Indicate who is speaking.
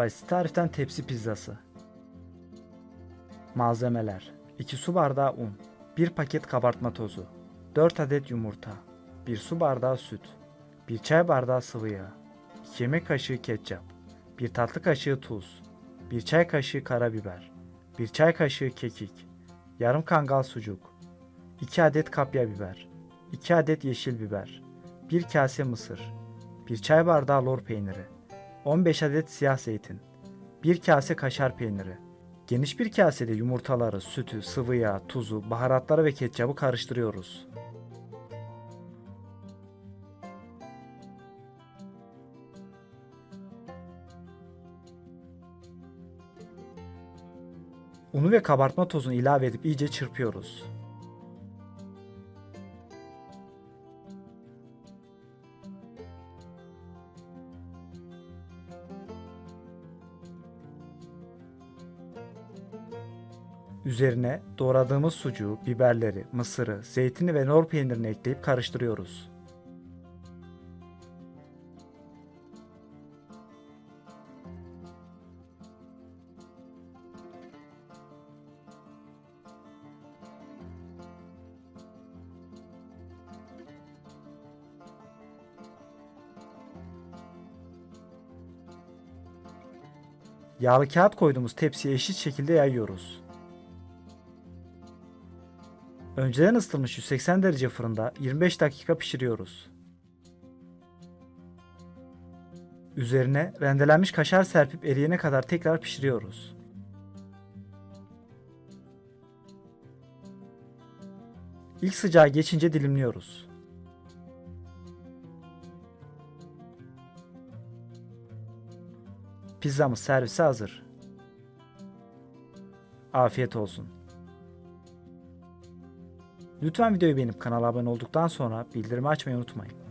Speaker 1: Basit tariften tepsi pizzası. Malzemeler 2 su bardağı un, 1 paket kabartma tozu, 4 adet yumurta, 1 su bardağı süt, 1 çay bardağı sıvı yağ, 2 yemek kaşığı ketçap, 1 tatlı kaşığı tuz, 1 çay kaşığı karabiber, 1 çay kaşığı kekik, yarım kangal sucuk, 2 adet kapya biber, 2 adet yeşil biber, 1 kase mısır, 1 çay bardağı lor peyniri, 15 adet siyah zeytin, 1 kase kaşar peyniri. Geniş bir kasede yumurtaları, sütü, sıvı yağ, tuzu, baharatları ve ketçabı karıştırıyoruz. Unu ve kabartma tozunu ilave edip iyice çırpıyoruz. Üzerine doğradığımız sucuğu, biberleri, mısırı, zeytini ve nor peynirini ekleyip karıştırıyoruz. Yağlı kağıt koyduğumuz tepsiye eşit şekilde yayıyoruz. Önceden ısıtılmış 180 derece fırında 25 dakika pişiriyoruz. Üzerine rendelenmiş kaşar serpip eriyene kadar tekrar pişiriyoruz. İlk sıcağı geçince dilimliyoruz. Pizzamız servise hazır. Afiyet olsun. Lütfen videoyu beğenip kanala abone olduktan sonra bildirimi açmayı unutmayın.